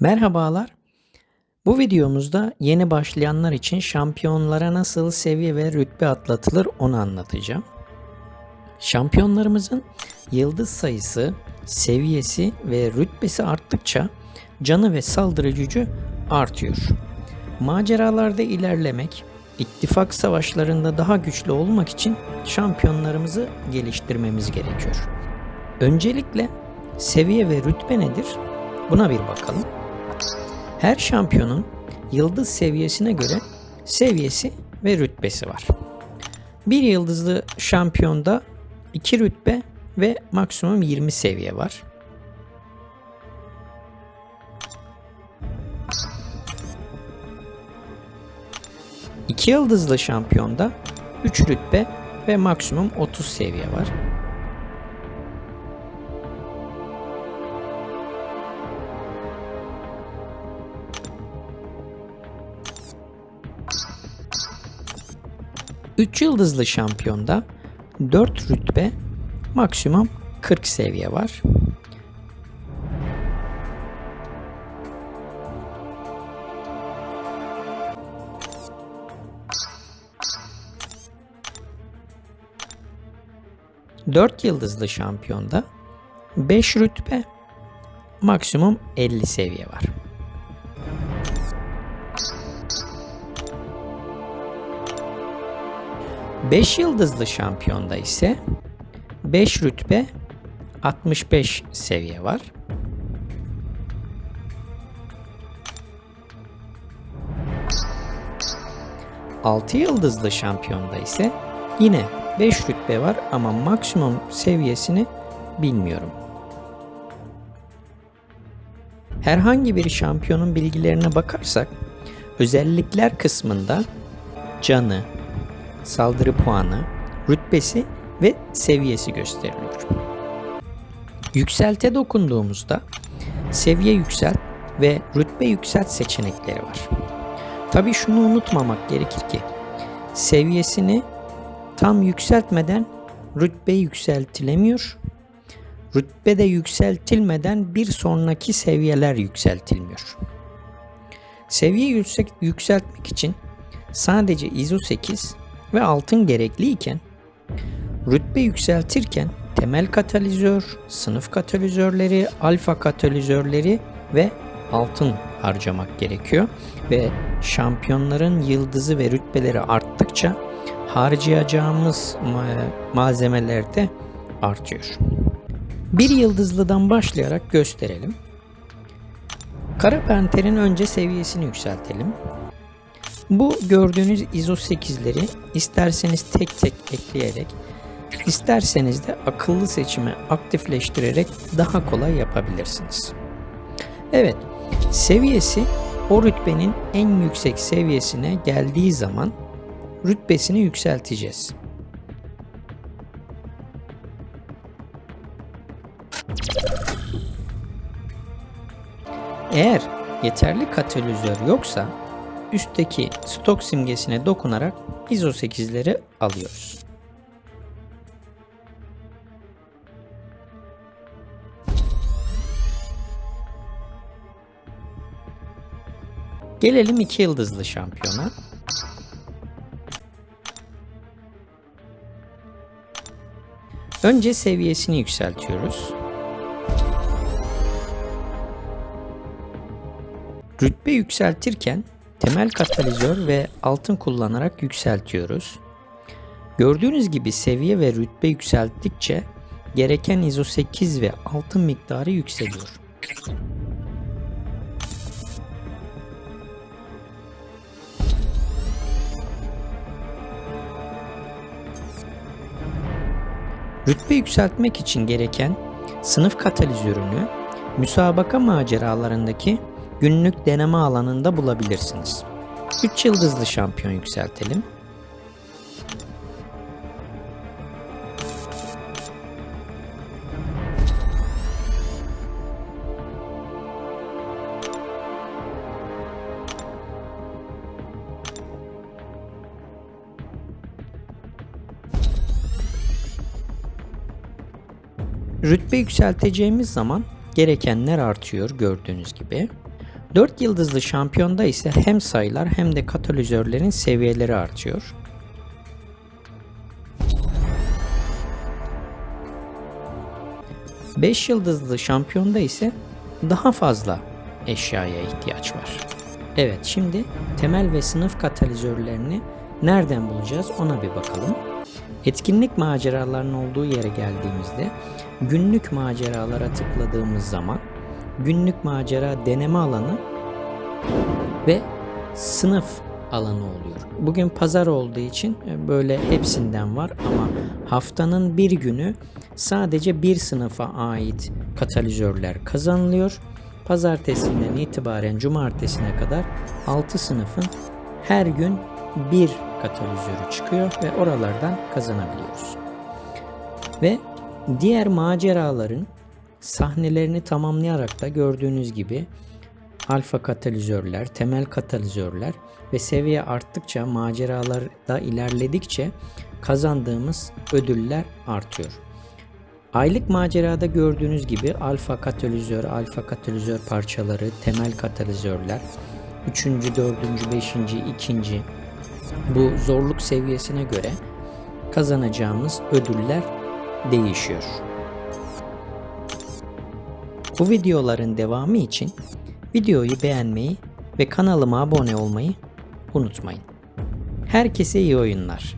Merhabalar. Bu videomuzda yeni başlayanlar için şampiyonlara nasıl seviye ve rütbe atlatılır onu anlatacağım. Şampiyonlarımızın yıldız sayısı, seviyesi ve rütbesi arttıkça canı ve saldırı gücü artıyor. Maceralarda ilerlemek, ittifak savaşlarında daha güçlü olmak için şampiyonlarımızı geliştirmemiz gerekiyor. Öncelikle seviye ve rütbe nedir? Buna bir bakalım. Her şampiyonun yıldız seviyesine göre seviyesi ve rütbesi var. Bir yıldızlı şampiyonda 2 rütbe ve maksimum 20 seviye var. İki yıldızlı şampiyonda 3 rütbe ve maksimum 30 seviye var. Üç yıldızlı şampiyonda 4 rütbe maksimum 40 seviye var. Dört yıldızlı şampiyonda 5 rütbe maksimum 50 seviye var. Beş yıldızlı şampiyonda ise 5 rütbe 65 seviye var. Altı yıldızlı şampiyonda ise yine 5 rütbe var ama maksimum seviyesini bilmiyorum. Herhangi bir şampiyonun bilgilerine bakarsak özellikler kısmında canı, saldırı puanı, rütbesi ve seviyesi gösteriliyor. Yükselte dokunduğumuzda seviye yükselt ve rütbe yükselt seçenekleri var. Tabi şunu unutmamak gerekir ki seviyesini tam yükseltmeden rütbe yükseltilemiyor. Rütbe de yükseltilmeden bir sonraki seviyeler yükseltilmiyor. Seviye yüksek, yükseltmek için sadece ISO 8 ve altın gerekliyken rütbe yükseltirken temel katalizör, sınıf katalizörleri, alfa katalizörleri ve altın harcamak gerekiyor ve şampiyonların yıldızı ve rütbeleri arttıkça harcayacağımız malzemeler de artıyor. Bir yıldızlıdan başlayarak gösterelim. Kara Panter'in önce seviyesini yükseltelim. Bu gördüğünüz ISO 8'leri isterseniz tek tek ekleyerek, isterseniz de akıllı seçimi aktifleştirerek daha kolay yapabilirsiniz. Evet, seviyesi o rütbenin en yüksek seviyesine geldiği zaman rütbesini yükselteceğiz. Eğer yeterli katalizör yoksa üstteki stok simgesine dokunarak ISO 8'leri alıyoruz. Gelelim iki yıldızlı şampiyona. Önce seviyesini yükseltiyoruz. Rütbe yükseltirken temel katalizör ve altın kullanarak yükseltiyoruz. Gördüğünüz gibi seviye ve rütbe yükselttikçe gereken ISO 8 ve altın miktarı yükseliyor. Rütbe yükseltmek için gereken sınıf katalizörünü müsabaka maceralarındaki günlük deneme alanında bulabilirsiniz. 3 yıldızlı şampiyon yükseltelim. Rütbe yükselteceğimiz zaman gerekenler artıyor gördüğünüz gibi. 4 yıldızlı şampiyonda ise hem sayılar hem de katalizörlerin seviyeleri artıyor. Beş yıldızlı şampiyonda ise daha fazla eşyaya ihtiyaç var. Evet şimdi temel ve sınıf katalizörlerini nereden bulacağız ona bir bakalım. Etkinlik maceralarının olduğu yere geldiğimizde günlük maceralara tıkladığımız zaman günlük macera deneme alanı ve sınıf alanı oluyor. Bugün pazar olduğu için e, böyle hepsinden var ama haftanın bir günü sadece bir sınıfa ait katalizörler kazanılıyor. Pazartesinden itibaren cumartesine kadar 6 sınıfın her gün bir katalizörü çıkıyor ve oralardan kazanabiliyoruz. Ve diğer maceraların sahnelerini tamamlayarak da gördüğünüz gibi alfa katalizörler, temel katalizörler ve seviye arttıkça maceralarda ilerledikçe kazandığımız ödüller artıyor. Aylık macerada gördüğünüz gibi alfa katalizör, alfa katalizör parçaları, temel katalizörler, 3. 4. 5. 2. bu zorluk seviyesine göre kazanacağımız ödüller değişiyor. Bu videoların devamı için videoyu beğenmeyi ve kanalıma abone olmayı unutmayın. Herkese iyi oyunlar.